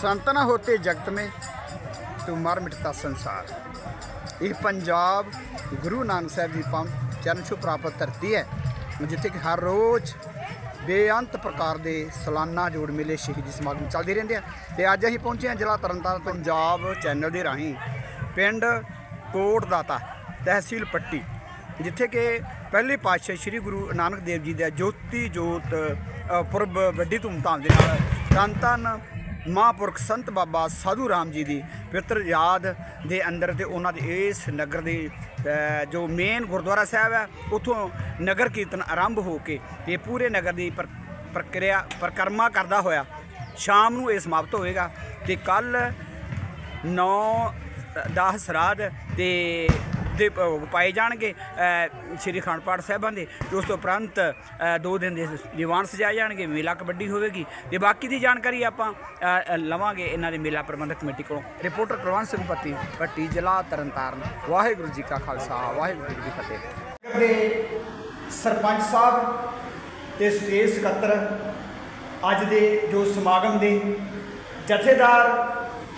संत न होते जगत में तो मर मिटता संसार ਇਹ ਪੰਜਾਬ ਗੁਰੂ ਨਾਨਕ ਸਾਹਿਬ ਦੀ ਪੰਮ ਚਰਨ ਛੂ ਪ੍ਰਾਪਤ ਧਰਤੀ ਹੈ ਜਿੱਥੇ ਕਿ ਹਰ ਰੋਜ਼ ਬੇਅੰਤ ਪ੍ਰਕਾਰ ਦੇ ਸਾਲਾਨਾ ਜੋੜ ਮੇਲੇ ਸ਼ਹੀਦੀ ਸਮਾਗਮ ਚੱਲਦੇ ਰਹਿੰਦੇ ਆ ਤੇ ਅੱਜ ਅਸੀਂ ਪਹੁੰਚੇ ਹਾਂ ਜ਼ਿਲ੍ਹਾ ਤਰਨਤਾਰਨ ਪੰਜਾਬ ਚੈਨਲ ਦੇ ਰਾਹੀਂ ਪਿੰਡ ਕੋਟ ਦਾਤਾ ਤਹਿਸੀਲ ਪੱਟੀ ਜਿੱਥੇ ਕਿ ਪਹਿਲੇ ਪਾਤਸ਼ਾਹ ਸ੍ਰੀ ਗੁਰੂ ਨਾਨਕ ਦੇਵ ਜੀ ਦਾ ਜੋਤੀ ਜੋਤ ਅ, ਪੁਰਬ ਵੱਡੀ ਧੂਮਧਾਮ ਦੇ ਨਾਲ ਧੰਨ ਧੰਨ ਮਹਾਂਪੁਰਖ ਸੰਤ ਬਾਬਾ ਸਾਧੂ ਰਾਮ ਜੀ ਦੀ ਪਵਿੱਤਰ ਯਾਦ ਦੇ ਅੰਦਰ ਤੇ ਉਹਨਾਂ ਦੇ ਇਸ ਨਗਰ ਦੇ ਜੋ ਮੇਨ ਗੁਰਦੁਆਰਾ ਸਾਹਿਬ ਹੈ, ਉਥੋਂ ਨਗਰ ਕੀਰਤਨ ਆਰੰਭ ਹੋ ਕੇ ਤੇ ਪੂਰੇ ਨਗਰ ਦੀ ਪਰ- ਪ੍ਰਕਿਰਿਆ, ਪਰਿਕਰਮਾ ਕਰਦਾ ਹੋਇਆ, ਸ਼ਾਮ ਨੂੰ ਇਹ ਸਮਾਪਤ ਹੋਵੇਗਾ ਤੇ ਕੱਲ 9 10 ਸਰਾਧ ਤੇ ਦੇ ਭੋਗ ਪਾਏ ਜਾਣਗੇ ਸ਼੍ਰੀ ਅਖੰਡ ਪਾਠ ਸਾਹਿਬਾਂ ਦੇ ਤੇ ਉਸ ਤੋਂ ਉਪਰੰਤ ਦੋ ਦਿਨ ਦੇ ਦੀਵਾਨ ਸਜਾਏ ਜਾਣਗੇ ਮੇਲਾ ਕਬੱਡੀ ਹੋਵੇਗੀ ਤੇ ਬਾਕੀ ਦੀ ਜਾਣਕਾਰੀ ਆਪਾਂ ਲਵਾਂਗੇ ਇਹਨਾਂ ਦੇ ਮੇਲਾ ਪ੍ਰਬੰਧਕ ਕਮੇਟੀ ਕੋਲੋਂ। ਰਿਪੋਰਟਰ ਕੁਲਵੰਤ ਸਿੰਘ ਪੱਤੀ ਪੱਟੀ ਜ਼ਿਲ੍ਹਾ ਤਰਨਤਾਰਨ। ਵਾਹਿਗੁਰੂ ਜੀ ਕਾ ਖਾਲਸਾ ਵਾਹਿਗੁਰੂ ਜੀ ਕੀ ਫਤਿਹ। ਦੇ ਸਰਪੰਚ ਸਾਹਿਬ ਤੇ ਸਟੇਜ ਸਕੱਤਰ ਅੱਜ ਦੇ ਜੋ ਸਮਾਗਮ ਦੇ ਜਥੇਦਾਰ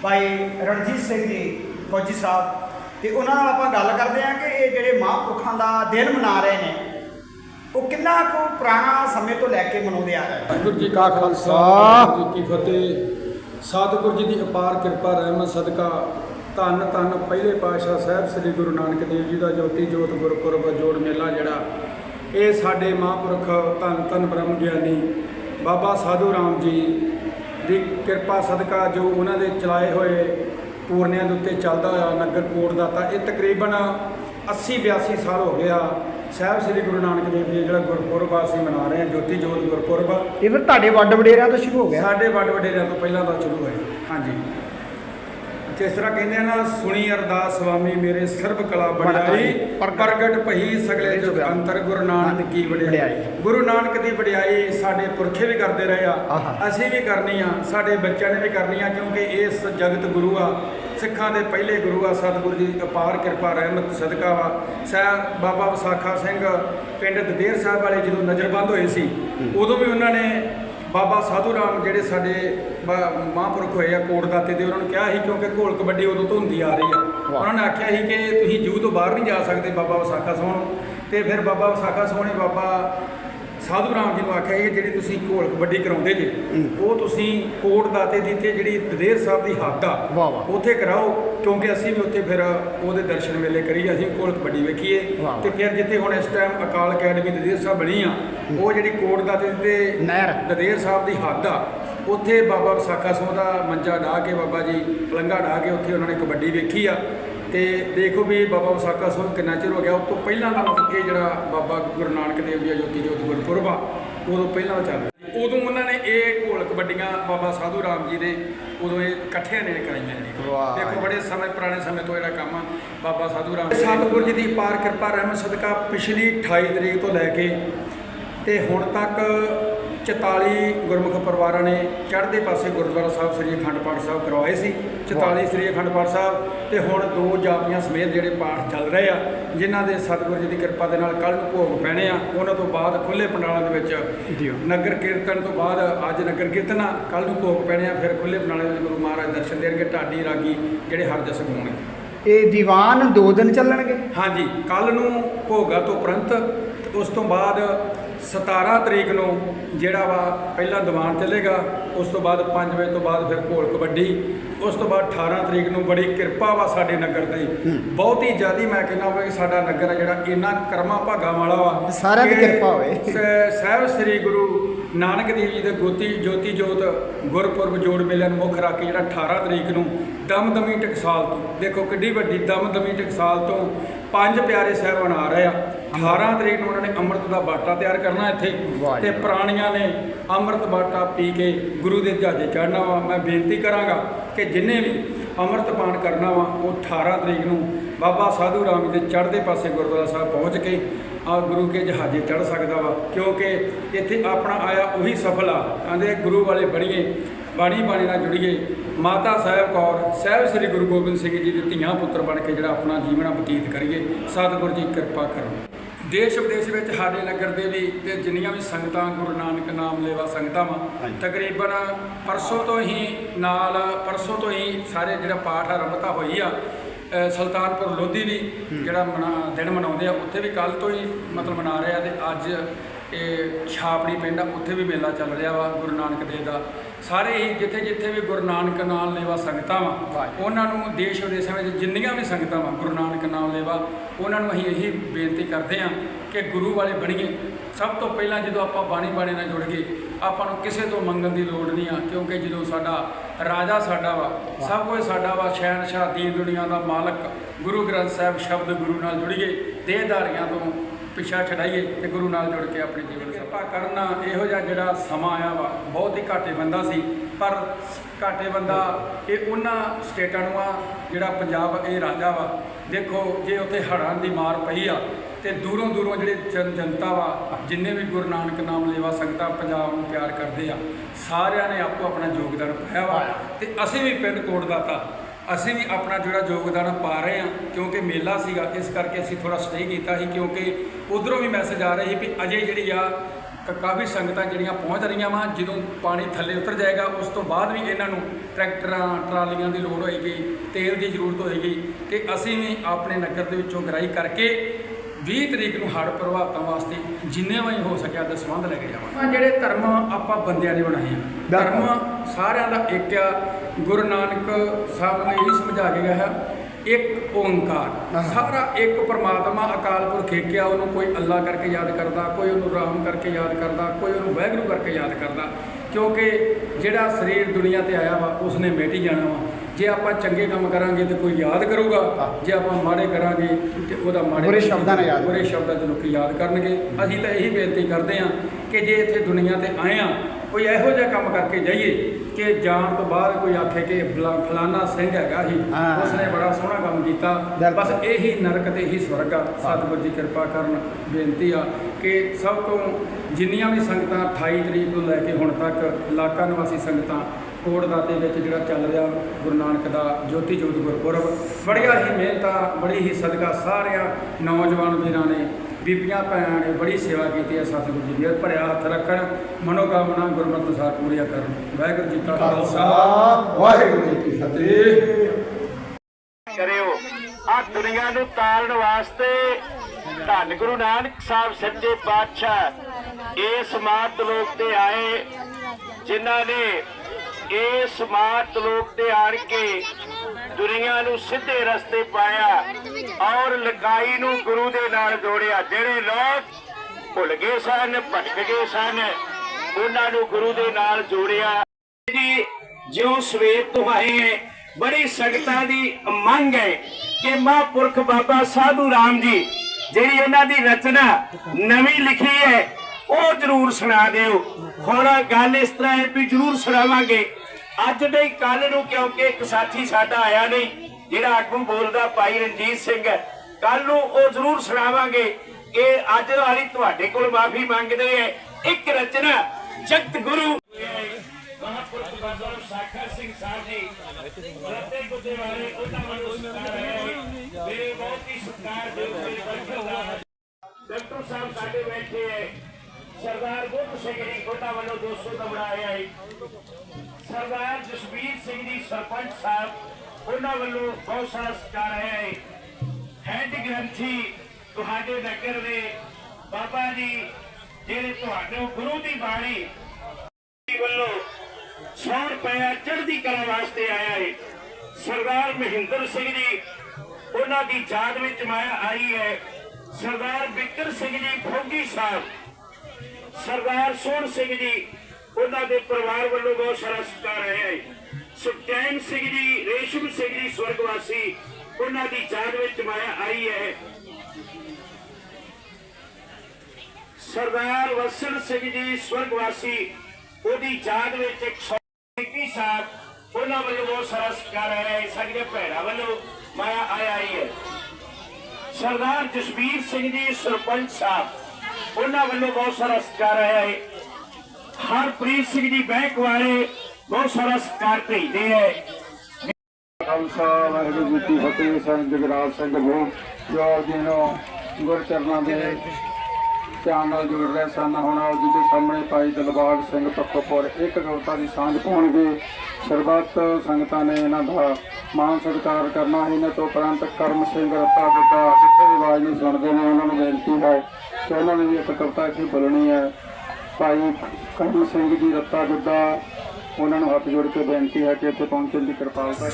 ਭਾਈ ਰਣਜੀਤ ਸਿੰਘ ਜੀ ਫੌਜੀ ਸਾਹਿਬ ਤੇ ਉਹਨਾਂ ਨਾਲ ਆਪਾਂ ਗੱਲ ਕਰਦੇ ਹਾਂ ਕਿ ਇਹ ਜਿਹੜੇ ਮਹਾਂਪੁਰਖਾਂ ਦਾ ਦਿਨ ਮਨਾ ਰਹੇ ਨੇ, ਉਹ ਕਿੰਨਾ ਕੁ ਪੁਰਾਣਾ ਸਮੇਂ ਤੋਂ ਲੈ ਕੇ ਮਨਾਉਂਦੇ ਆ ਰਹੇ ਵਾਹਿਗੁਰੂ ਜੀ ਕਾ ਖਾਲਸਾ, ਵਾਹਿਗੁਰੂ ਜੀ ਕੀ ਫਤਿਹ। ਸਤਿਗੁਰੂ ਜੀ ਦੀ ਅਪਾਰ ਕਿਰਪਾ, ਰਹਿਮਤ, ਸਦਕਾ। ਧੰਨ ਧੰਨ ਪਹਿਲੇ ਪਾਤਸ਼ਾਹ ਸਾਹਿਬ ਸ੍ਰੀ ਗੁਰੂ ਨਾਨਕ ਦੇਵ ਜੀ ਦਾ ਜੋਤੀ ਜੋਤ ਗੁਰਪੁਰਬ ਜੋੜ ਮੇਲਾ ਜਿਹੜਾ, ਇਹ ਸਾਡੇ ਮਹਾਂਪੁਰਖ ਧੰਨ ਧੰਨ ਬ੍ਰਹਮ ਗਿਆਨੀ ਬਾਬਾ ਸਾਧੂ ਰਾਮ ਜੀ ਦੀ ਕਿਰਪਾ, ਸਦਕਾ ਜੋ ਉਹਨਾਂ ਦੇ ਚਲਾਏ ਹੋਏ ਪੂਰਨਿਆਂ ਦੇ ਉੱਤੇ ਚੱਲਦਾ ਹੋਇਆ ਨਗਰ ਕੋਟ ਦਾ ਤਾਂ ਇਹ ਤਕਰੀਬਨ 80 82 ਸਾਲ ਹੋ ਗਿਆ ਸਾਹਿਬ ਸ੍ਰੀ ਗੁਰੂ ਨਾਨਕ ਦੇਵ ਜੀ ਦਾ ਜਿਹੜਾ ਗੁਰਪੁਰਬ ਆ ਅਸੀਂ ਮਨਾ ਰਹੇ ਹਾਂ ਜੋਤੀ ਜੋਤ ਗੁਰਪੁਰਬ। ਇਹ ਫਿਰ ਤੁਹਾਡੇ ਵੱਡ ਵਡੇਰਿਆਂ ਤੋਂ ਸ਼ੁਰੂ ਹੋ ਗਿਆ? ਸਾਡੇ ਵੱਡ ਵਡੇਰਿਆਂ ਤੋਂ ਪਹਿਲਾਂ ਦਾ ਸ਼ੁਰੂ ਹੋਇਆ। ਹਾਂਜੀ। ਜਿਸ ਤਰ੍ਹਾਂ ਕਹਿੰਦੇ ਆ ਨਾ ਸੁਣੀ ਅਰਦਾਸ ਸੁਆਮੀ ਮੇਰੇ ਸਰਬ ਕਲਾ ਬੜਾਈ ਪ੍ਰਗਟ ਭਈ ਸਗਲੇ ਜੁਗ ਅੰਤਰ ਗੁਰੂ ਨਾਨਕ ਕੀ ਵਡਿਆਈ। ਗੁਰੂ ਨਾਨਕ ਦੀ ਵਡਿਆਈ ਸਾਡੇ ਪੁਰਖੇ ਵੀ ਕਰਦੇ ਰਹੇ ਆ। ਅਸੀਂ ਵੀ ਕਰਨੀ ਆ ਸਾਡੇ ਬੱਚਿਆਂ ਨੇ ਵੀ ਕਰਨੀ ਆ ਕਿਉਂਕਿ ਇਸ ਜਗਤ ਗੁਰੂ ਆ। ਸਿੱਖਾਂ ਦੇ ਪਹਿਲੇ ਗੁਰੂ ਆ ਸਤਿਗੁਰੂ ਜੀ ਅਪਾਰ ਕਿਰਪਾ ਰਹਿਮਤ ਸਦਕਾ ਵਾ। ਸਾਹਿਬ ਬਾਬਾ ਵਿਸਾਖਾ ਸਿੰਘ ਪਿੰਡ ਦਦੇਰ ਸਾਹਿਬ ਵਾਲੇ ਜਦੋਂ ਨਜ਼ਰਬੰਦ ਹੋਏ ਸੀ ਉਦੋਂ ਵੀ ਉਹਨਾਂ ਨੇ ਬਾਬਾ ਸਾਧੂ ਰਾਮ ਜਿਹੜੇ ਸਾਡੇ ਮਹਾਂਪੁਰਖ ਹੋਏ ਆ ਕੋਟ ਦਾਤੇ ਦੇ ਉਹਨਾਂ ਨੂੰ ਕਿਹਾ ਸੀ ਕਿਉਂਕਿ ਘੋਲ ਕਬੱਡੀ ਉਦੋਂ ਤੋਂ ਹੁੰਦੀ ਆ ਰਹੀ ਆ ਉਹਨਾਂ ਨੇ ਆਖਿਆ ਸੀ ਕਿ ਤੁਸੀਂ ਜੂ ਤੋਂ ਬਾਹਰ ਨਹੀਂ ਜਾ ਸਕਦੇ ਬਾਬਾ ਵਿਸਾਖਾ ਸੋਹਣ। ਤੇ ਫਿਰ ਬਾਬਾ ਵਿਸਾਖਾ ਸੋਹਣ ਬਾਬਾ ਸਾਧੂ ਰਾਮ ਜੀ ਨੂੰ ਆਖਿਆ ਇਹ ਜਿਹੜੀ ਤੁਸੀਂ ਘੋਲ ਕਬੱਡੀ ਕਰਾਉਂਦੇ ਜੇ ਉਹ ਤੁਸੀਂ ਕੋਟ ਦਾਤੇ ਦੀ ਤੇ ਜਿਹੜੀ ਦਦੇਰ ਸਾਹਿਬ ਦੀ ਹੱਦ ਆ। ਉੱਥੇ ਕਰਾਓ ਕਿਉਂਕਿ ਅਸੀਂ ਵੀ ਉੱਥੇ ਫਿਰ ਉਹਦੇ ਦਰਸ਼ਨ ਮੇਲੇ ਕਰੀਏ ਅਸੀਂ ਘੋਲ ਕਬੱਡੀ ਵੇਖੀਏ। ਤੇ ਫਿਰ ਜਿੱਥੇ ਹੁਣ ਇਸ ਟਾਈਮ ਅਕਾਲ ਅਕੈਡਮੀ ਦਦੇਰ ਸਾਹਿਬ ਬਣੀ ਆ ਉਹ ਜਿਹੜੀ ਕੋਟ ਦਾਤੇ ਦੀ ਤੇ ਨਹਿਰ। ਦਦੇਰ ਸਾਹਿਬ ਦੀ ਹੱਦ ਆ ਉੱਥੇ ਬਾਬਾ ਵਿਸਾਖਾ ਸਿੰਘ ਦਾ ਮੰਜਾ ਢਾ ਕੇ ਬਾਬਾ ਜੀ ਪਲੰਗਾ ਢਾ ਕੇ ਉੱਥੇ ਉਹਨਾਂ ਨੇ ਕਬੱਡੀ ਵੇਖੀ ਆ ਤੇ ਦੇਖੋ ਵੀ ਬਾਬਾ ਵਿਸਾਖਾ ਸਿੰਘ ਕਿੰਨਾ ਚਿਰ ਹੋ ਗਿਆ ਉਸ ਤੋਂ ਪਹਿਲਾਂ ਦਾ ਮਤਲਬ ਇਹ ਜਿਹੜਾ ਬਾਬਾ ਗੁਰੂ ਨਾਨਕ ਦੇਵ ਜੀ ਦਾ ਜੋਤੀ ਜੋਤ ਗੁਰਪੁਰਬ ਆ ਉਦੋਂ ਪਹਿਲਾਂ ਦਾ ਚੱਲ ਉਦੋਂ ਉਹਨਾਂ ਨੇ ਇਹ ਘੋਲ ਕਬੱਡੀਆਂ ਬਾਬਾ ਸਾਧੂ ਰਾਮ ਜੀ ਨੇ ਉਦੋਂ ਇਹ ਇਕੱਠਿਆਂ ਨੇ ਕਰਾਈਆਂ ਵਾਹ। ਦੇਖੋ ਬੜੇ ਸਮੇਂ ਪੁਰਾਣੇ ਸਮੇਂ ਤੋਂ ਜਿਹੜਾ ਕੰਮ ਆ ਬਾਬਾ ਸਾਧੂ ਰਾਮ ਸਤਿਗੁਰੂ ਜੀ ਦੀ ਪਾਰ ਕਿਰਪਾ ਰਹਿਮਤ ਸਦਕਾ ਪਿਛਲੀ 28 ਤਰੀਕ ਤੋਂ ਲੈ ਕੇ ਤੇ ਹੁਣ ਤੱਕ 44 ਗੁਰਮੁਖ ਪਰਿਵਾਰਾਂ ਨੇ ਚੜ੍ਹਦੇ ਪਾਸੇ ਗੁਰਦੁਆਰਾ ਸਾਹਿਬ ਸ੍ਰੀ ਅਖੰਡ ਪਾਠ ਸਾਹਿਬ ਕਰਵਾਏ ਸੀ। 44 ਸ੍ਰੀ ਅਖੰਡ ਪਾਠ ਸਾਹਿਬ ਤੇ ਹੁਣ ਦੋ ਜਾਪੀਆਂ ਸਮੇਤ ਜਿਹੜੇ ਪਾਠ ਚੱਲ ਰਹੇ ਆ ਜਿਨ੍ਹਾਂ ਦੇ ਸਤਿਗੁਰੂ ਜੀ ਦੀ ਕਿਰਪਾ ਦੇ ਨਾਲ ਕੱਲ੍ਹ ਨੂੰ ਭੋਗ ਪੈਣੇ ਆ ਉਹਨਾਂ ਤੋਂ ਬਾਅਦ ਖੁੱਲੇ ਪੰਡਾਲਾਂ ਦੇ ਵਿੱਚ। ਨਗਰ ਕੀਰਤਨ ਤੋਂ ਬਾਅਦ ਅੱਜ ਨਗਰ ਕੀਰਤਨ ਆ ਕੱਲ੍ਹ ਨੂੰ ਭੋਗ ਪੈਣੇ ਆ ਫਿਰ ਖੁੱਲੇ ਪੰਡਾਲਾਂ ਦੇ ਵਿੱਚ ਗੁਰੂ ਮਹਾਰਾਜ ਦਰਸ਼ਨ ਦੇਣਗੇ ਢਾਡੀ ਰਾਗੀ ਜਿਹੜੇ ਹਰ ਜਸ ਗਾਉਣਗੇ। ਇਹ ਦੀਵਾਨ ਦੋ ਦਿਨ ਚੱਲਣਗੇ? ਹਾਂਜੀ ਕੱਲ ਨੂੰ ਭੋਗਾ ਤੋਂ ਉਪਰੰਤ ਉਸ ਤੋਂ ਬਾਅਦ 17 ਤਰੀਕ ਨੂੰ ਜਿਹੜਾ ਵਾ ਪਹਿਲਾ ਦੀਵਾਨ ਚੱਲੇਗਾ ਉਸ ਤੋਂ ਬਾਅਦ 5 ਵਜੇ ਤੋਂ ਬਾਅਦ ਫਿਰ ਘੋਲ ਕਬੱਡੀ ਉਸ ਤੋਂ ਬਾਅਦ 18 ਤਰੀਕ ਨੂੰ ਬੜੀ ਕਿਰਪਾ ਵਾ ਸਾਡੇ ਨਗਰ ਤੇ ਬਹੁਤ ਹੀ ਜ਼ਿਆਦੀ ਮੈਂ ਕਹਿੰਦਾ ਵਾ ਕਿ ਸਾਡਾ ਨਗਰ ਆ ਜਿਹੜਾ ਇੰਨਾ ਕਰਮਾ ਭਾਗਾ ਵਾਲਾ ਵਾ ਸਾਰਿਆਂ ਦੀ ਕਿਰਪਾ ਹੋਵੇ। ਸਾਹਿਬ ਸ੍ਰੀ ਗੁਰੂ ਨਾਨਕ ਦੇਵ ਜੀ ਦੇ ਗੋਤੀ ਜੋਤੀ ਜੋਤ ਗੁਰਪੁਰਬ ਜੋੜ ਮੇਲੇ ਨੂੰ ਮੁੱਖ ਰੱਖ ਕੇ ਜਿਹੜਾ 18 ਤਰੀਕ ਨੂੰ ਦਮਦਮੀ ਟਕਸਾਲ ਤੋਂ ਦੇਖੋ ਕਿੱਡੀ ਵੱਡੀ ਦਮਦਮੀ ਟਕਸਾਲ ਤੋਂ ਪੰਜ ਪਿਆਰੇ ਸਾਹਿਬਾਨ ਆ ਰਹੇ ਆ। 18 ਤਰੀਕ ਨੂੰ ਉਹਨਾਂ ਨੇ ਅੰਮ੍ਰਿਤ ਦਾ ਬਾਟਾ ਤਿਆਰ ਕਰਨਾ ਇੱਥੇ। ਤੇ ਪ੍ਰਾਣੀਆਂ ਨੇ ਅੰਮ੍ਰਿਤ ਬਾਟਾ ਪੀ ਕੇ ਗੁਰੂ ਦੇ ਜਹਾਜ਼ੇ ਚੜ੍ਹਨਾ ਵਾ। ਮੈਂ ਬੇਨਤੀ ਕਰਾਂਗਾ ਕਿ ਜਿੰਨੇ ਵੀ ਅੰਮ੍ਰਿਤ ਪਾਨ ਕਰਨਾ ਵਾ ਉਹ 18 ਤਰੀਕ ਨੂੰ ਬਾਬਾ ਸਾਧੂ ਰਾਮ ਦੇ ਚੜ੍ਹਦੇ ਪਾਸੇ ਗੁਰਦੁਆਰਾ ਸਾਹਿਬ ਪਹੁੰਚ ਕੇ ਆ ਗੁਰੂ ਕੇ ਜਹਾਜ਼ੇ ਚੜ੍ਹ ਸਕਦਾ ਵਾ। ਕਿਉਂਕਿ ਇੱਥੇ ਆਪਣਾ ਆਇਆ ਉਹੀ ਸਫਲ ਆ। ਕਹਿੰਦੇ ਗੁਰੂ ਵਾਲੇ ਬਣੀਏ ਬਾਣੀ ਬਾਣੀ ਨਾਲ ਜੁੜੀਏ। ਮਾਤਾ ਸਾਹਿਬ ਕੌਰ ਸਾਹਿਬ ਸ੍ਰੀ ਗੁਰੂ ਗੋਬਿੰਦ ਸਿੰਘ ਜੀ ਦੇ ਧੀਆਂ ਪੁੱਤਰ ਬਣ ਕੇ ਜਿਹੜਾ ਆਪਣਾ ਜੀਵਨ ਬਤੀਤ ਕਰੀਏ। ਸਤਿਗੁਰੂ ਜੀ ਕਿਰਪਾ ਕਰੋ। ਦੇਸ਼ ਵਿਦੇਸ਼ ਵਿੱਚ ਸਾਡੇ ਨਗਰ ਦੇ ਵੀ ਤੇ ਜਿੰਨੀਆਂ ਵੀ ਸੰਗਤਾਂ ਗੁਰੂ ਨਾਨਕ ਨਾਮ ਲੈਵਾ ਸੰਗਤਾਂ ਵਾ। ਤਕਰੀਬਨ ਪਰਸੋਂ ਤੋਂ ਹੀ ਨਾਲ ਪਰਸੋਂ ਤੋਂ ਹੀ ਸਾਰੇ ਜਿਹੜਾ ਪਾਠ ਆਰੰਭਤਾ ਹੋਈ ਆ ਸੁਲਤਾਨਪੁਰ ਲੋਧੀ ਵੀ ਜਿਹੜਾ ਮਨਾ ਦਿਨ ਮਨਾਉਂਦੇ ਆ ਉੱਥੇ ਵੀ ਕੱਲ ਤੋਂ ਹੀ ਮਤਲਬ ਮਨਾ ਰਹੇ ਆ ਤੇ ਅੱਜ ਇਹ ਛਾਪੜੀ ਪਿੰਡ ਆ ਉੱਥੇ ਵੀ ਮੇਲਾ ਚੱਲ ਰਿਹਾ ਵਾ ਗੁਰੂ ਨਾਨਕ ਦੇਵ ਦਾ ਸਾਰੇ ਹੀ ਜਿੱਥੇ ਜਿੱਥੇ ਵੀ ਗੁਰੂ ਨਾਨਕ ਨਾਮ ਲੈਵਾ ਸੰਗਤਾਂ ਵਾ। ਉਹਨਾਂ ਨੂੰ ਦੇਸ਼ ਵਿਦੇਸ਼ਾਂ ਵਿੱਚ ਜਿੰਨੀਆਂ ਵੀ ਸੰਗਤਾਂ ਵਾ ਗੁਰੂ ਨਾਨਕ ਨਾਮ ਲੈਵਾ ਉਹਨਾਂ ਨੂੰ ਅਸੀਂ ਇਹੀ ਬੇਨਤੀ ਕਰਦੇ ਹਾਂ ਕਿ ਗੁਰੂ ਵਾਲੇ ਬਣੀਏ ਸਭ ਤੋਂ ਪਹਿਲਾਂ ਜਦੋਂ ਆਪਾਂ ਬਾਣੀ ਬਾਣੇ ਨਾਲ ਜੁੜ ਗਏ ਆਪਾਂ ਨੂੰ ਕਿਸੇ ਤੋਂ ਮੰਗਣ ਦੀ ਲੋੜ ਨਹੀਂ ਆ ਕਿਉਂਕਿ ਜਦੋਂ ਸਾਡਾ ਰਾਜਾ ਸਾਡਾ ਵਾ ਸਭ ਕੁਝ ਸਾਡਾ ਵਾ ਸ਼ਹਿਨਸ਼ਾਹ ਦੀਨ ਦੁਨੀਆ ਦਾ ਮਾਲਕ ਗੁਰੂ ਗ੍ਰੰਥ ਸਾਹਿਬ ਸ਼ਬਦ ਗੁਰੂ ਨਾਲ ਜੁੜੀਏ ਦੇਹਧਾਰੀਆਂ ਤੋਂ ਪਿੱਛਾ ਛਡਾਈਏ ਤੇ ਗੁਰੂ ਨਾਲ ਜੁੜ ਕੇ ਆਪਣੇ ਜੀਵਨ ਕਿਰਪਾ ਕਰਨਾ ਇਹੋ ਜਿਹਾ ਜਿਹੜਾ ਸਮਾਂ ਆਇਆ ਵਾ ਬਹੁਤ ਹੀ ਘਾਟੇ ਬੰਦਾ ਸੀ ਪਰ ਘਾਟੇ ਬੰਦਾ ਇਹ ਉਹਨਾਂ ਸਟੇਟਾਂ ਨੂੰ ਆ ਜਿਹੜਾ ਪੰਜਾਬ ਇਹ ਰਾਜਾ ਵਾ। ਦੇਖੋ ਜੇ ਉੱਥੇ ਹੜ੍ਹਾਂ ਦੀ ਮਾਰ ਪਈ ਆ ਤੇ ਦੂਰੋਂ ਦੂਰੋਂ ਜਿਹੜੇ ਜਨ ਜਨਤਾ ਵਾ ਜਿੰਨੇ ਵੀ ਗੁਰੂ ਨਾਨਕ ਨਾਮ ਲੈਵਾ ਸੰਗਤਾਂ ਪੰਜਾਬ ਨੂੰ ਪਿਆਰ ਕਰਦੇ ਆ ਸਾਰਿਆਂ ਨੇ ਆਪੋ ਆਪਣਾ ਯੋਗਦਾਨ ਪਾਇਆ ਵਾ। ਤੇ ਅਸੀਂ ਵੀ ਪਿੰਡ ਕੋਟ ਦਾਤਾ ਅਸੀਂ ਵੀ ਆਪਣਾ ਜਿਹੜਾ ਯੋਗਦਾਨ ਪਾ ਰਹੇ ਹਾਂ, ਕਿਉਂਕਿ ਮੇਲਾ ਸੀਗਾ, ਇਸ ਕਰਕੇ ਅਸੀਂ ਥੋੜਾ ਸਟੇ ਕੀਤਾ ਸੀ, ਕਿਉਂਕਿ ਉਧਰੋਂ ਵੀ ਮੈਸੇਜ ਆ ਰਹੇ ਸੀ ਵੀ ਅਜੇ ਜਿਹੜੀ ਆ ਕਾਫੀ ਸੰਗਤਾਂ ਜਿਹੜੀਆਂ ਪਹੁੰਚ ਰਹੀਆਂ ਵਾ, ਜਦੋਂ ਪਾਣੀ ਥੱਲੇ ਉਤਰ ਜਾਏਗਾ, ਉਸ ਤੋਂ ਬਾਅਦ ਵੀ ਇਹਨਾਂ ਨੂੰ ਟਰੈਕਟਰਾਂ, ਟਰਾਲੀਆਂ ਦੀ ਲੋੜ ਹੋਏਗੀ, ਤੇਲ ਦੀ ਜ਼ਰੂਰਤ ਹੋਏਗੀ ਕਿ ਅਸੀਂ ਵੀ ਆਪਣੇ ਨਗਰ ਦੇ ਵਿੱਚੋਂ ਗਰਾਈ ਕਰਕੇ 20 ਤਰੀਕ ਨੂੰ ਹੜ੍ਹ ਪ੍ਰਭਾਵਿਤਾਂ ਵਾਸਤੇ ਜਿੰਨੇ ਵਾਰੀ ਹੋ ਸਕਿਆ ਦਸਵੰਧ ਲੈ ਕੇ ਜਾਵਾਂਗੇ ਜਿਹੜੇ ਧਰਮ ਆਪਾਂ ਬੰਦਿਆਂ ਨੇ ਬਣਾਏ ਆ ਧਰਮ ਸਾਰਿਆਂ ਦਾ ਇੱਕ ਆ। ਗੁਰੂ ਨਾਨਕ ਸਾਹਿਬ ਨੇ ਇਹ ਸਮਝਾ ਕੇ ਗਿਆ ਹੈ ਇੱਕ ਓੰਕਾਰ। ਸਾਰਾ ਇੱਕ ਪਰਮਾਤਮਾ ਅਕਾਲ ਪੁਰਖ ਇੱਕ ਆ ਉਹਨੂੰ ਕੋਈ ਅੱਲਾ ਕਰਕੇ ਯਾਦ ਕਰਦਾ ਕੋਈ ਉਹਨੂੰ ਰਾਮ ਕਰਕੇ ਯਾਦ ਕਰਦਾ ਕੋਈ ਉਹਨੂੰ ਵਾਹਿਗੁਰੂ ਕਰਕੇ ਯਾਦ ਕਰਦਾ। ਕਿਉਂਕਿ ਜਿਹੜਾ ਸਰੀਰ ਦੁਨੀਆ ਤੇ ਆਇਆ ਵਾ ਉਸਨੇ ਮਿਟ ਹੀ ਜਾਣਾ ਵਾ। ਜੇ ਆਪਾਂ ਚੰਗੇ ਕੰਮ ਕਰਾਂਗੇ ਤੇ ਕੋਈ ਯਾਦ ਕਰੂਗਾ ਜੇ ਆਪਾਂ ਮਾੜੇ ਕਰਾਂਗੇ ਤੇ ਉਹਦਾ ਮਾੜੇ ਬੁਰੇ ਸ਼ਬਦਾਂ ਨਾਲ ਯਾਦ ਬੁਰੇ ਸ਼ਬਦਾਂ 'ਚ ਲੋਕੀ ਯਾਦ ਕਰਨਗੇ। ਅਸੀਂ ਤਾਂ ਇਹੀ ਬੇਨਤੀ ਕਰਦੇ ਹਾਂ ਕਿ ਜੇ ਇੱਥੇ ਦੁਨੀਆ ਤੇ ਆਏ ਆ ਕੋਈ ਇਹੋ ਜਿਹਾ ਕੰਮ ਕਰਕੇ ਜਾਈਏ ਕਿ ਜਾਣ ਤੋਂ ਬਾਅਦ ਕੋਈ ਆਖੇ ਕਿ ਫਲਾ- ਫਲਾਨਾ ਸਿੰਘ ਹੈਗਾ ਸੀ ਹਾਂ। ਉਸਨੇ ਬੜਾ ਸੋਹਣਾ ਕੰਮ ਕੀਤਾ। ਬਸ ਇਹੀ ਨਰਕ ਤੇ ਇਹੀ ਸਵਰਗ ਆ। ਸਤਿਗੁਰ ਜੀ ਕਿਰਪਾ ਕਰਨ ਬੇਨਤੀ ਆ ਕਿ ਸਭ ਤੋਂ ਜਿੰਨੀਆਂ ਵੀ ਸੰਗਤਾਂ 28 ਤਰੀਕ ਤੋਂ ਲੈ ਕੇ ਹੁਣ ਤੱਕ ਇਲਾਕਾ ਨਿਵਾਸੀ ਸੰਗਤਾਂ ਕੋਟ ਦਾਤੇ ਵਿੱਚ ਜਿਹੜਾ ਚੱਲ ਰਿਹਾ ਗੁਰੂ ਨਾਨਕ ਦਾ ਜੋਤੀ ਜੋਤ ਗੁਰਪੁਰਬ ਬੜੀਆਂ ਹੀ ਮਿਹਨਤਾਂ ਬੜੀ ਹੀ ਸਦਕਾ ਸਾਰਿਆਂ ਨੌਜਵਾਨ ਵੀਰਾਂ ਨੇ ਬੀਬੀਆਂ ਭੈਣਾਂ ਨੇ ਬੜੀ ਸੇਵਾ ਕੀਤੀ ਹੈ ਸਤਿਗੁਰੂ ਜੀ ਦੀ ਭਰਿਆ ਹੱਥ ਰੱਖਣ ਮਨੋਕਾਮਨਾ ਗੁਰਮਤਿ ਅਨੁਸਾਰ ਪੂਰੀਆਂ ਕਰਨ। ਵਾਹਿਗੁਰੂ ਜੀ ਕਾ ਖਾਲਸਾ। ਵਾਹਿਗੁਰੂ ਜੀ ਕੀ ਫਤਿਹ। ਕਰਿਓ ਆ ਦੁਨੀਆ ਨੂੰ ਤਾਰਨ ਵਾਸਤੇ ਧੰਨ ਗੁਰੂ ਨਾਨਕ ਸਾਹਿਬ ਸੱਚੇ ਪਾਤਸ਼ਾਹ ਇਸ ਮਾਤ ਲੋਕ ਤੇ ਆਏ ਜਿਨ੍ਹਾਂ ਨੇ ਇਸ ਮਾਤ ਲੋਕ ਤੇ ਆਣ ਕੇ ਦੁਨੀਆ ਨੂੰ ਸਿੱਧੇ ਰਸਤੇ ਪਾਇਆ ਔਰ ਲਗਾਈ ਨੂੰ ਗੁਰੂ ਦੇ ਨਾਲ ਜੋੜਿਆ। ਜਿਹੜੇ ਲੋਕ ਭੁੱਲ ਗਏ ਸਨ, ਭਟਕ ਗਏ ਸਨ, ਉਹਨਾਂ ਨੂੰ ਗੁਰੂ ਦੇ ਨਾਲ ਜੋੜਿਆ। ਜੀ, ਜਿਉਂ ਸਵੇਰ ਤੋਂ ਆਏ ਹੈ, ਬੜੀ ਸੰਗਤਾਂ ਦੀ ਮੰਗ ਹੈ ਕਿ ਮਹਾਂਪੁਰਖ ਬਾਬਾ ਸਾਧੂ ਰਾਮ ਜੀ, ਜਿਹੜੀ ਉਹਨਾਂ ਦੀ ਰਚਨਾ ਨਵੀਂ ਲਿਖੀ ਹੈ ਉਹ ਜ਼ਰੂਰ ਸੁਣਾ ਦਿਓ। ਹੁਣ ਗੱਲ ਇਸ ਤਰ੍ਹਾਂ ਹੈ ਵੀ ਜ਼ਰੂਰ ਸੁਣਾਵਾਂਗੇ। ਅੱਜ ਨਹੀਂ ਕੱਲ ਨੂੰ ਕਿਉਂਕਿ ਇੱਕ ਸਾਥੀ ਸਾਡਾ ਆਇਆ ਨਹੀਂ, ਜਿਹੜਾ ਆਗੂ ਬੋਲਦਾ ਭਾਈ ਰਣਜੀਤ ਸਿੰਘ ਕੱਲ ਨੂੰ ਉਹ ਜ਼ਰੂਰ ਸੁਣਾਵਾਂਗੇ ਕਿ ਅੱਜ ਵਾਲੀ ਤੁਹਾਡੇ ਕੋਲ ਮਾਫੀ ਮੰਗਦੇ ਹੈ। ਇੱਕ ਰਚਨਾ ਜਗਤ ਗੁਰੂ ਮਹਾਂਪੁਰਖ ਬਾਬਾ ਸਾਖਾ ਸਿੰਘ ਸਾਹਿਬ ਜੀ, ਰਤੇ ਗੁੱਦੇ ਵਾਲੇ, ਉਹਨਾਂ ਵੱਲੋਂ ਸਤਿਕਾਰ ਹੈ। ਮੇਰੇ ਬਹੁਤ ਹੀ ਸਤਿਕਾਰ ਦੇ ਮੇਰੇ ਡਾਕਟਰ ਸਾਹਿਬ ਸਾਡੇ ਬੈਠੇ ਹੈ। ਸਰਦਾਰ ਬੁੱਧ ਸਿੰਘ ਜੀ ਕੋਟਾ ਵੱਲੋਂ 200 ਦਾ ਬਣਾਇਆ ਹੈ। ਸਰਦਾਰ ਜਸਵੀਰ ਸਿੰਘ ਜੀ, ਸਰਪੰਚ ਸਾਹਿਬ, ਉਹਨਾਂ ਵੱਲੋਂ ਬਹੁਤ ਸਾਰਾ ਸਤਿਕਾਰ ਹੈ। ਹੈਡ ਗ੍ਰੰਥੀ ਤੁਹਾਡੇ ਨਗਰ ਦੇ ਬਾਬਾ ਜੀ, ਜਿਹੜੇ ਤੁਹਾਨੂੰ ਗੁਰੂ ਦੀ ਬਾਣੀ ਜੀ ਵੱਲੋਂ 100 ਰੁਪਇਆ ਚੜ੍ਹਦੀ ਕਲਾ ਵਾਸਤੇ ਆਇਆ ਹੈ। ਸਰਦਾਰ ਮਹਿੰਦਰ ਸਿੰਘ ਜੀ, ਉਹਨਾਂ ਦੀ ਯਾਦ ਵਿੱਚ ਮਾਇਆ ਆਈ ਹੈ। ਸਰਦਾਰ ਬਿੱਕਰ ਸਿੰਘ ਜੀ, ਫੌਜੀ ਸਾਹਿਬ ਸਰਦਾਰ ਸੋਹਣ ਸਿੰਘ ਜੀ, ਉਹਨਾਂ ਦੇ ਪਰਿਵਾਰ ਵੱਲੋਂ ਬਹੁਤ ਸਾਰਾ ਸਤਿਕਾਰ ਹੈ ਸੁਖਚੈਨ ਸਿੰਘ ਜੀ, ਰੇਸ਼ਮ ਸਿੰਘ ਜੀ, ਸਵਰਗਵਾਸੀ, ਉਹਨਾਂ ਦੀ ਯਾਦ ਵਿੱਚ ਮਾਇਆ ਆਈ ਹੈ। ਸਰਦਾਰ ਵਸਣ ਸਿੰਘ ਜੀ, ਸਵਰਗਵਾਸੀ, ਉਹਦੀ ਯਾਦ ਵਿੱਚ 121 ਸਾਹਿਬ ਉਹਨਾਂ ਵੱਲੋਂ ਬਹੁਤ ਸਾਰਾ ਸਤਿਕਾਰ ਆਇਆ ਹੈ। ਸਾਡੀਆਂ ਭੈਣਾਂ ਵੱਲੋਂ ਮਾਇਆ ਆਇਆ ਹੈ। ਸਰਦਾਰ ਜਸਵੀਰ ਸਿੰਘ ਜੀ, ਸਰਪੰਚ ਸਾਹਿਬ ਉਹਨਾਂ ਵੱਲੋਂ ਬਹੁਤ ਸਾਰਾ ਸਤਿਕਾਰ ਆਇਆ ਹੈ। ਹਰਪ੍ਰੀਤ ਸਿੰਘ ਜੀ ਬੈਂਕ ਵਾਲੇ ਬਹੁਤ ਸਾਰਾ ਸਤਿਕਾਰ ਭੇਜਦੇ ਹੈ ਖਾਲਸਾ, ਵਾਹਿਗੁਰੂ ਜੀ ਕੀ ਫਤਿਹ ਸੰਤ ਜਗਰਾਜ ਸਿੰਘ ਭੋਗ ਜੋਰ ਜੀ ਨੂੰ ਗੁਰਚਰਨਾਂ ਦੇ ਧਿਆਨ ਨਾਲ ਜੁੜ ਰਹੇ ਸਨ ਹੁਣ ਆਓ ਜੀ ਦੇ ਸਾਹਮਣੇ ਭਾਈ ਦਿਲਬਾਗ ਸਿੰਘ ਪੱਖੋਪੁਰ, ਇੱਕ ਕਵਿਤਾ ਦੀ ਸਾਂਝ ਪਾਉਣਗੇ। ਸਰਬੱਤ ਸੰਗਤਾਂ ਨੇ ਇਹਨਾਂ ਦਾ ਮਾਣ ਸਤਿਕਾਰ ਕਰਨਾ। ਇਹਨਾਂ ਤੋਂ ਉਪਰੰਤ ਕਰਮ ਸਿੰਘ ਰੱਤਾ ਗੁੱਡਾ ਜਿੱਥੇ ਵੀ ਆਵਾਜ਼ ਨਹੀਂ ਸੁਣਦੇ ਨੇ, ਉਹਨਾਂ ਨੂੰ ਬੇਨਤੀ ਹੈ ਕਿ ਉਹਨਾਂ ਨੇ ਵੀ ਇੱਕ ਕਵਿਤਾ ਇੱਥੇ ਬੋਲਣੀ ਹੈ, ਭਾਈ ਕਰਮ ਸਿੰਘ ਜੀ ਰੱਤਾ ਗੁੱਡਾ ਉਹਨਾਂ ਨੂੰ ਹੱਥ ਜੋੜ ਕੇ ਬੇਨਤੀ ਹੈ ਕਿ ਇੱਥੇ ਪਹੁੰਚਣ ਦੀ ਕਿਰਪਾਲਤਾ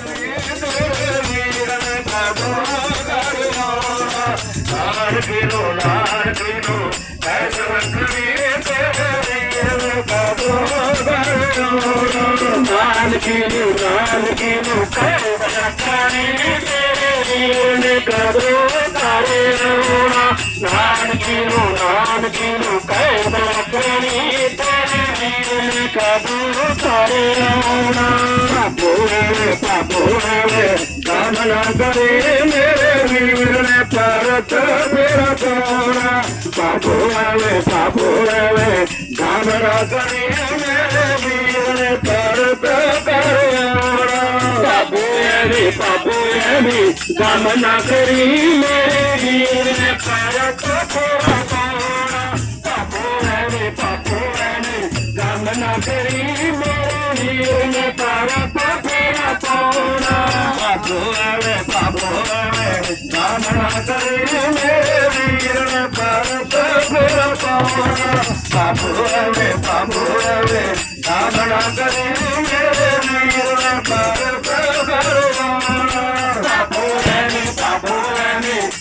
जीवन करो तारे रोना। नानकीनु नानकीनु कैसा प्रेमी तेरे तारे रोना। पापोरे पापोरे कामना करे मेरे परत मेरा सोना। पापोरे पापोरे कामना मेरे पापू है गम ना करी मेरे वीर ने पैरा। तो को बाबू अरे बाबू अरे करी मेरे वीर ने पैरा को तो थोड़ा तोड़ा बाबू अरे बाबू मेरे वीर पर पैरा को थोड़ा तोड़ा बाबू बाबू अरे गम ना करी मेरे वीर पर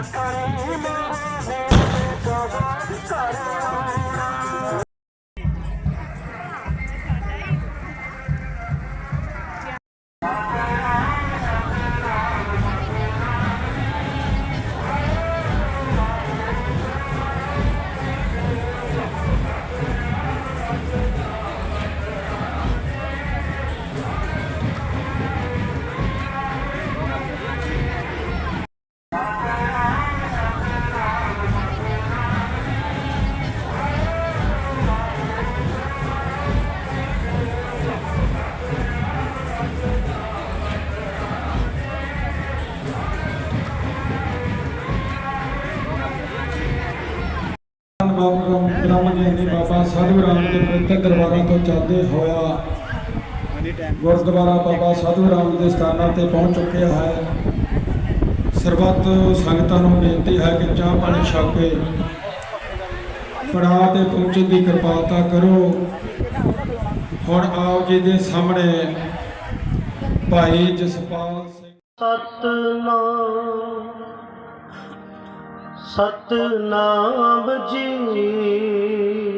ਬ੍ਰਹਮ ਸਾਧੂ ਰਾਮ ਦੇ ਪਵਿੱਤਰ ਦਰਬਾਰਾਂ ਤੋਂ ਚੱਲਦੇ ਹੋਇਆ ਗੁਰਦੁਆਰਾ ਬਾਬਾ ਸਾਧੂ ਰਾਮ ਦੇ ਸਥਾਨਾਂ ਤੇ ਪਹੁੰਚ ਚੁੱਕਿਆ ਹੈ। ਸਰਬੱਤ ਸੰਗਤਾਂ ਨੂੰ ਬੇਨਤੀ ਹੈ ਕਿ ਚਾਹ ਪਾਣੀ ਛਕ ਕੇ ਪੜਾਅ ਤੇ ਪਹੁੰਚਣ ਦੀ ਕਿਰਪਾਲਤਾ ਕਰੋ। ਹੁਣ ਆਪ ਜੀ ਦੇ ਸਾਹਮਣੇ। ਭਾਈ ਜਸਪਾਲ ਸਿੰਘ। ਸਤਨਾਮ ਸਤਨਾਮ ਜੀ।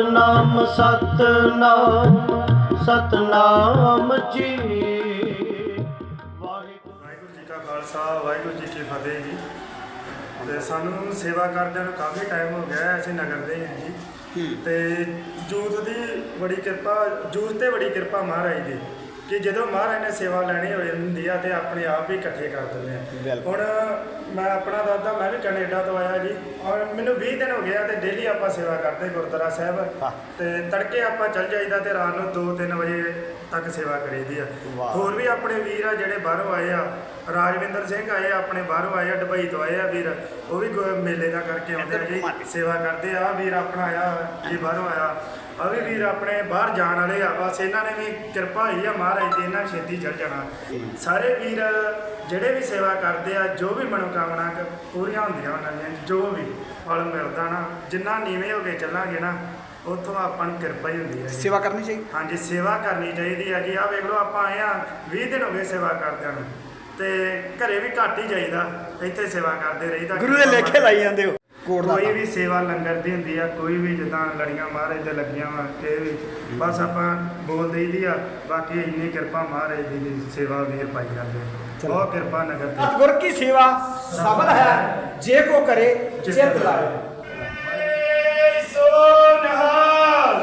ਸਤਨਾਮ ਸਤਨਾਮ ਸਤਨਾਮ ਜੀ। ਵਾਹਿਗੁਰੂ ਜੀ ਕਾ ਖਾਲਸਾ ਵਾਹਿਗੁਰੂ ਜੀ ਕੀ ਫਤਿਹ ਜੀ। ਤੇ ਸਾਨੂੰ ਸੇਵਾ ਕਰਦਿਆਂ ਨੂੰ ਕਾਫੀ ਟਾਈਮ ਹੋ ਗਿਆ ਅਸੀਂ ਨਗਰ ਦੇ ਹਾਂ ਜੀ। ਤੇ ਜੂਤ ਦੀ ਬੜੀ ਕਿਰਪਾ ਜੂਤ ਤੇ ਬੜੀ ਕਿਰਪਾ ਮਹਾਰਾਜ ਦੀ। ਕਿ ਜਦੋਂ ਮਹਾਰਾਜ ਨੇ ਸੇਵਾ ਲੈਣੀ ਹੋਈ ਹੁੰਦੀ ਆ ਤੇ ਆਪਣੇ ਆਪ ਹੀ ਇਕੱਠੇ ਕਰ ਦਿੰਦੇ ਆ। ਬਿਲਕੁਲ। ਹੁਣ ਮੈਂ ਆਪਣਾ ਦੱਸਦਾ ਮੈਂ ਵੀ ਕੈਨੇਡਾ ਤੋਂ ਆਇਆ ਜੀ। ਔਰ ਮੈਨੂੰ 20 ਦਿਨ ਹੋ ਗਏ ਆ ਤੇ ਡੇਲੀ ਆਪਾਂ ਸੇਵਾ ਕਰਦੇ ਗੁਰਦੁਆਰਾ ਸਾਹਿਬ। ਹਾਂ। ਤੇ ਤੜਕੇ ਆਪਾਂ ਚੱਲ ਜਾਈਦਾ ਤੇ ਰਾਤ ਨੂੰ 2-3 ਵਜੇ ਤੱਕ ਸੇਵਾ ਕਰੀਦੀ ਆ। ਵਾਹ। ਹੋਰ ਵੀ ਆਪਣੇ ਵੀਰ ਆ ਜਿਹੜੇ ਬਾਹਰੋਂ ਆਏ ਆ। ਰਾਜਵਿੰਦਰ ਸਿੰਘ ਆਏ ਆ ਆਪਣੇ ਬਾਹਰੋਂ ਆਏ ਆ ਦੁਬਈ ਤੋਂ ਆਏ ਆ ਵੀਰ। ਉਹ ਵੀ ਗੋ- ਮੇਲੇ ਦਾ ਕਰਕੇ ਆਉਂਦੇ ਆ ਜੀ। ਸੇਵਾ ਕਰਦੇ ਆ। ਵੀਰ ਆਪਣਾ ਆਇਆ ਜੀ ਬਾਹਰੋਂ ਆਇਆ। ਆ ਵੀ ਵੀਰ ਆਪਣੇ ਬਾਹਰ ਜਾਣ ਵਾਲੇ ਆ ਬਸ ਇਹਨਾਂ ਨੇ ਵੀ ਕਿਰਪਾ ਹੋਈ ਆ ਮਹਾਰਾਜ ਦੀ ਇਹਨਾਂ ਛੇਤੀ ਚੱਲ ਜਾਣਾ। ਸਾਰੇ ਵੀਰ ਜਿਹੜੇ ਵੀ ਸੇਵਾ ਕਰਦੇ ਆ ਜੋ ਵੀ ਮਨੋਕਾਮਨਾ ਪੂਰੀਆਂ ਹੁੰਦੀਆਂ ਉਹਨਾਂ ਦੀਆਂ ਜੋ ਵੀ ਫਲ ਮਿਲਦਾ ਨਾ ਜਿੰਨਾ ਨੀਵੇਂ ਹੋ ਕੇ ਚੱਲਾਂਗੇ ਨਾ ਉੱਥੋਂ ਆਪਾਂ ਨੂੰ ਕਿਰਪਾ ਹੀ ਹੁੰਦੀ ਹੈ। ਸੇਵਾ ਕਰਨੀ ਚਾਹੀਦੀ? ਹਾਂਜੀ ਸੇਵਾ ਕਰਨੀ ਚਾਹੀਦੀ ਹੈ ਜੀ। ਆ ਵੇਖ ਲਓ ਆਪਾਂ ਆਏ ਆ 20 ਦਿਨ ਹੋ ਗਏ ਸੇਵਾ ਕਰਦਿਆਂ ਨੂੰ। ਤੇ ਘਰੇ ਵੀ ਘੱਟ ਹੀ ਜਾਈਦਾ ਇੱਥੇ ਸੇਵਾ ਕਰਦੇ ਰਹੀਦਾ। ਗੁਰੂ ਦੇ ਲੇਖੇ ਲਾਈ ਜਾਂਦੇ ਹੋ। ਕੋਟ ਦਾ ਕੋਈ ਵੀ ਸੇਵਾ ਲੰਗਰ ਦੀ ਹੁੰਦੀ ਆ ਕੋਈ ਵੀ ਜਿੱਦਾਂ ਲੜੀਆਂ ਮਹਾਰਾਜ ਦੇ ਲੱਗੀਆਂ ਵਾ ਇਹ ਵੀ ਬਸ ਆਪਾਂ ਬੋਲ ਦੇਈਦੀ ਆ ਬਾਕੀ ਇੰਨੀ ਕਿਰਪਾ ਮਹਾਰਾਜ ਦੀ ਸੇਵਾ ਵੀਰ ਪਾਈ ਜਾਂਦੇ ਬਹੁਤ ਕਿਰਪਾ ਨਗਰ ਦੀ। ਸਤਿਗੁਰ ਕੀ ਸੇਵਾ ਸਫਲ ਹੈ ਜੇ ਕੋ ਕਰੇ ਚਿਤ ਲਾਏ ਸਤਨਾਮ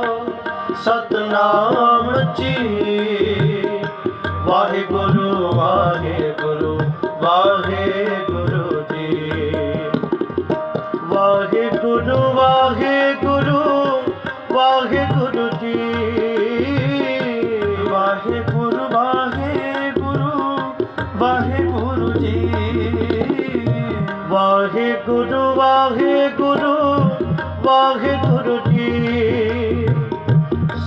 ਸਤਨਾਮ ਜੀ। ਵਾਹਿਗੁਰੂ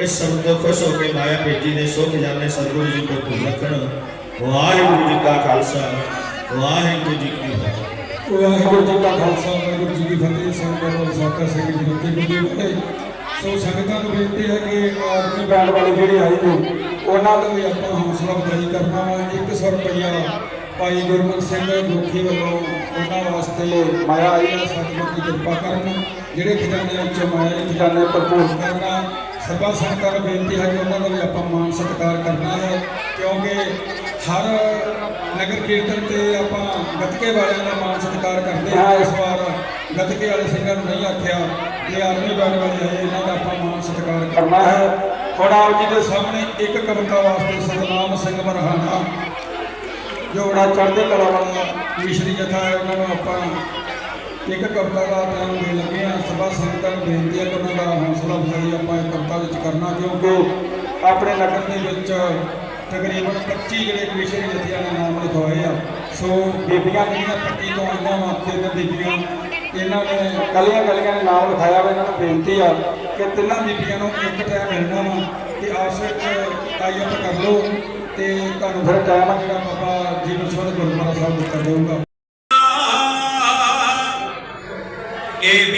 ਇਸ ਸ਼ਬਦ ਤੋਂ ਖੁਸ਼ ਹੋ ਕੇ ਮਾਇਆ ਭੇਜੀ ਦੇ ਸੁਖ ਜਾਣੇ ਸਤਿਗੁਰੂ ਜੀ ਕੋ ਭੁੱਲ ਵਾਹਿਗੁਰੂ ਜੀ ਕਾ ਖਾਲਸਾ, ਵਾਹਿਗੁਰੂ ਜੀ ਕੀ ਫਤਿਹ। ਵਾਹਿਗੁਰੂ ਜੀ ਕਾ ਖਾਲਸਾ, ਵਾਹਿਗੁਰੂ ਜੀ ਕੀ ਫਤਿਹ। ਸੰਗਤ ਨੂੰ ਸਾਕਾ ਸਿੰਘ ਜੀ ਉੱਤੇ ਗੁਰੂ ਬਣੇ ਸੋ ਸੰਗਤਾਂ ਨੂੰ ਬੇਨਤੀ ਹੈ ਕਿ ਆਦਮੀ ਬੈਂਡ ਵਾਲੇ ਜਿਹੜੇ ਆਏ ਨੇ, ਉਹਨਾਂ ਨੂੰ ਵੀ ਆਪਾਂ ਹੌਸਲਾ ਅਫਜ਼ਾਈ ਕਰਨਾ ਵਾ। 100 ਰੁਪਇਆ ਭਾਈ ਗੁਰਮੁਖ ਸਿੰਘ ਗੁਰਖੀ ਵੱਲੋਂ ਉਹਨਾਂ ਵਾਸਤੇ ਮਾਇਆ ਆਈ ਹੈ। ਸਤਿਗੁਰ ਦੀ ਕਿਰਪਾ ਕਰਨ, ਜਿਹੜੇ ਖਜ਼ਾਨੇ ਵਿੱਚ ਮਾਇਆ ਦੇ ਖਜ਼ਾਨੇ ਭਰਪੂਰ ਕਰਨਾ। ਸਭਾ ਸੰਗਤਾਂ ਨੂੰ ਬੇਨਤੀ ਹੈ ਕਿ ਉਹਨਾਂ ਦਾ ਵੀ ਆਪਾਂ ਮਾਣ ਸਤਿਕਾਰ ਕਰਨਾ ਹੈ, ਕਿਉਂਕਿ ਹਰ ਨਗਰ ਕੀਰਤਨ ਤੇ ਆਪਾਂ ਗੱਤਕੇ ਵਾਲਿਆਂ ਦਾ ਮਾਣ ਸਤਿਕਾਰ ਕਰਦੇ ਹਾਂ। ਇਸ ਵਾਰ ਗੱਤਕੇ ਵਾਲੇ ਸਿੰਘਾਂ ਨੂੰ ਨਹੀਂ ਆਖਿਆ, ਇਹ ਆਰਮੀ ਬੈਂਡ ਵਾਲੇ ਹੈ ਇਹਨਾਂ ਦਾ ਆਪਾਂ ਮਾਣ ਸਤਿਕਾਰ ਕਰਨਾ ਹੈ। ਹੁਣ ਆਪ ਜੀ ਦੇ ਸਾਹਮਣੇ ਇੱਕ ਕਵਿਤਾ ਵਾਸਤੇ ਸਤਨਾਮ ਸਿੰਘ ਮਰਹਾਨਾ ਜੋ ਬੜਾ ਚੜ੍ਹਦੇ ਕਲਾ ਵਾਲਾ ਮਿਸ਼ਰੀ ਜਥਾ ਹੈ, ਉਹਨਾਂ ਨੂੰ ਆਪਾਂ ਇੱਕ ਕਵਿਤਾ ਦਾ ਟਾਈਮ ਦੇ ਲੱਗੇ ਆ ਸਭਾ ਸੰਗਤਾਂ ਨੂੰ ਬੇਨਤੀ ਹੈ ਕਿ ਉਹਨਾਂ ਦਾ ਹੌਸਲਾ ਅਫਜ਼ਾਈ ਆਪਾਂ ਇਹ ਕਵਿਤਾ ਵਿੱਚ ਕਰਨਾ, ਕਿਉਂਕਿ ਆਪਣੇ ਨਗਰ ਦੇ ਵਿੱਚ ਤਕਰੀਬਨ 25 ਜਿਹੜੇ ਕ੍ਰਿਸ਼ਨ ਜਥਿਆਂ ਨੇ ਨਾਮ ਲਿਖਵਾਏ ਆ। ਸੋ ਬੀਬੀਆਂ ਜਿਹੜੀਆਂ ਪੱਟੀ ਤੋਂ ਆਈਆਂ ਵਾ ਤਿੰਨ ਬੀਬੀਆਂ, ਇਹਨਾਂ ਨੇ ਕੱਲੀਆਂ ਕੱਲੀਆਂ ਨੇ ਨਾਮ ਲਿਖਾਇਆ ਵਾ, ਇਹਨਾਂ ਨੂੰ ਬੇਨਤੀ ਆ ਕਿ ਤਿੰਨਾਂ ਬੀਬੀਆਂ ਨੂੰ ਇੱਕ ਟਾਈਮ ਮਿਲਣਾ ਵਾ ਤੇ ਆਪਸ ਵਿੱਚ ਟਾਈਅਪ ਕਰ ਲਓ ਤੇ ਤੁਹਾਨੂੰ ਫਿਰ ਟਾਈਮ ਆ ਜਿਹੜਾ ਬਾਬਾ ਜੀਵਨ ਸਿੰਘ ਗੁਰਦੁਆਰਾ ਸਾਹਿਬ ਦਿੱਤਾ ਜਾਊਗਾ ਇਹ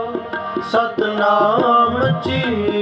নাম চির